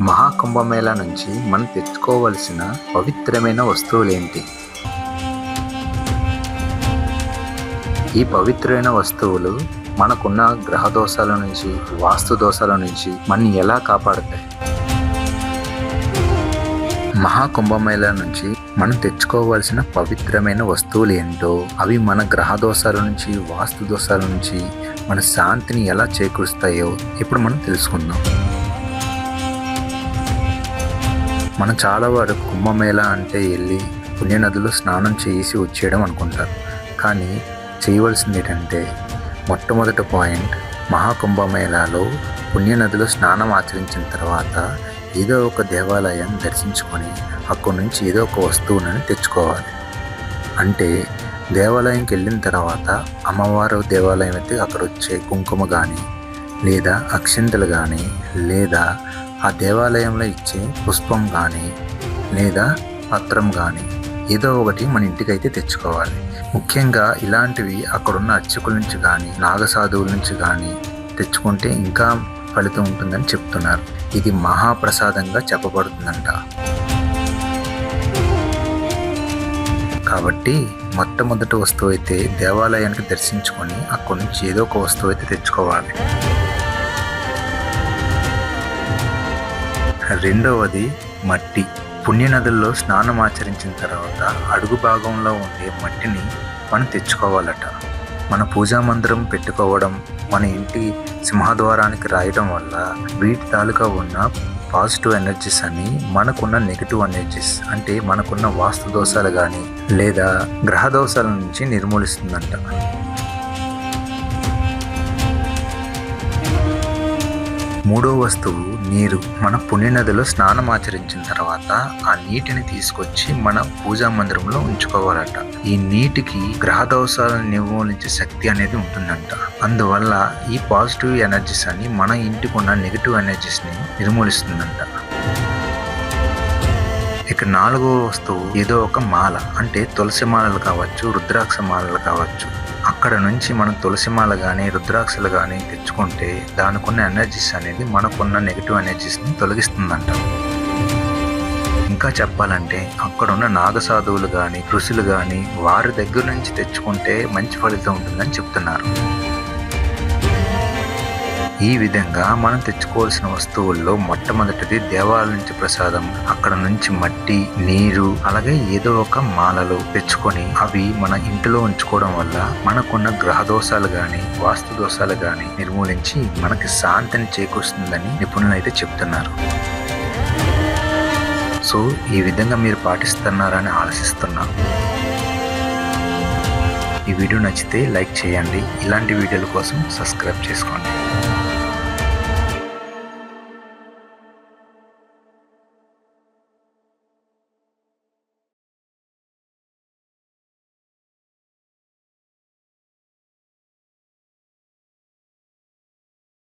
మహాకుంభమేళా నుంచి మనం తెచ్చుకోవలసిన పవిత్రమైన వస్తువులేంటి? ఈ పవిత్రమైన వస్తువులు మనకున్న గ్రహ దోషాల నుంచి వాస్తు దోషాల నుంచి మనని ఎలా కాపాడతాయి? మహాకుంభమేళా నుంచి మనం తెచ్చుకోవాల్సిన పవిత్రమైన వస్తువులు ఏంటో అవి మన గ్రహ దోషాల నుంచి వాస్తు దోషాల నుంచి మన శాంతిని ఎలా చేకూరుస్తాయో ఇప్పుడు మనం తెలుసుకుందాం. మనం చాలా వారు కుంభమేళా అంటే వెళ్ళి పుణ్యనదిలో స్నానం చేసి వచ్చేయడం అనుకుంటారు. కానీ చేయవలసింది ఏంటంటే మొట్టమొదటి పాయింట్ మహాకుంభమేళాలో పుణ్యనదిలో స్నానం ఆచరించిన తర్వాత ఏదో ఒక దేవాలయం దర్శించుకొని అక్కడి నుంచి ఏదో ఒక వస్తువులను తెచ్చుకోవాలి. అంటే దేవాలయంకి వెళ్ళిన తర్వాత అమ్మవారు దేవాలయం అయితే అక్కడ వచ్చే కుంకుమ కానీ లేదా అక్షింతలు కానీ లేదా ఆ దేవాలయంలో ఇచ్చే పుష్పం కానీ లేదా పత్రం కానీ ఏదో ఒకటి మన ఇంటికైతే తెచ్చుకోవాలి. ముఖ్యంగా ఇలాంటివి అక్కడున్న అర్చకుల నుంచి కానీ నాగసాధువుల నుంచి కానీ తెచ్చుకుంటే ఇంకా ఫలితం ఉంటుందని చెప్తున్నారు. ఇది మహాప్రసాదంగా చెప్పబడుతుందంట. కాబట్టి మొట్టమొదటి వస్తువు అయితే దేవాలయానికి దర్శించుకొని అక్కడి నుంచి ఏదో ఒక వస్తువు అయితే తెచ్చుకోవాలి. రెండవది మట్టి. పుణ్యనదుల్లో స్నానం ఆచరించిన తర్వాత అడుగు భాగంలో ఉండే మట్టిని మనం తెచ్చుకోవాలట. మన పూజా మందిరం పెట్టుకోవడం మన ఇంటి సింహద్వారానికి రాయడం వల్ల వీటి తాలూకా ఉన్న పాజిటివ్ ఎనర్జీస్ అని మనకున్న నెగిటివ్ ఎనర్జీస్ అంటే మనకున్న వాస్తు దోషాలు కానీ లేదా గ్రహ దోషాల నుంచి నిర్మూలిస్తుందంట. మూడో వస్తువు నీరు. మన పుణ్యనదిలో స్నానం ఆచరించిన తర్వాత ఆ నీటిని తీసుకొచ్చి మన పూజా మందిరంలో ఉంచుకోవాలట. ఈ నీటికి గ్రహ దోషాలను నిర్మూలించే శక్తి అనేది ఉంటుందంట. అందువల్ల ఈ పాజిటివ్ ఎనర్జీస్ అని మన ఇంటికి ఉన్న నెగిటివ్ ఎనర్జీస్ని నిర్మూలిస్తుందంట. ఇక నాలుగో వస్తువు ఏదో ఒక మాల. అంటే తులసి మాలలు కావచ్చు రుద్రాక్ష మాలలు కావచ్చు. అక్కడ నుంచి మనం తులసిమాల కానీ రుద్రాక్షలు కానీ తెచ్చుకుంటే దానికున్న ఎనర్జీస్ అనేది మనకున్న నెగిటివ్ ఎనర్జీస్ని తొలగిస్తుందంట. ఇంకా చెప్పాలంటే అక్కడున్న నాగసాధువులు కానీ ఋషులు కానీ వారి దగ్గర నుంచి తెచ్చుకుంటే మంచి ఫలితం ఉంటుందని చెప్తున్నారు. ఈ విధంగా మనం తెచ్చుకోవాల్సిన వస్తువుల్లో మొట్టమొదటిది దేవాలయం నుంచి ప్రసాదం. అక్కడ నుంచి మట్టి నీరు అలాగే ఏదో ఒక మాలలు తెచ్చుకొని అవి మన ఇంటిలో ఉంచుకోవడం వల్ల మనకున్న గ్రహ దోషాలు గాని వాస్తు దోషాలు గాని నిర్మూలించి మనకి శాంతిని చేకూరుస్తుందని నిపుణులు అయితే చెప్తున్నారు. సో ఈ విధంగా మీరు పాటిస్తున్నారని ఆలోచిస్తున్నాను ఈ వీడియో నచ్చితే లైక్ చేయండి. ఇలాంటి వీడియోల కోసం సబ్స్క్రైబ్ చేసుకోండి.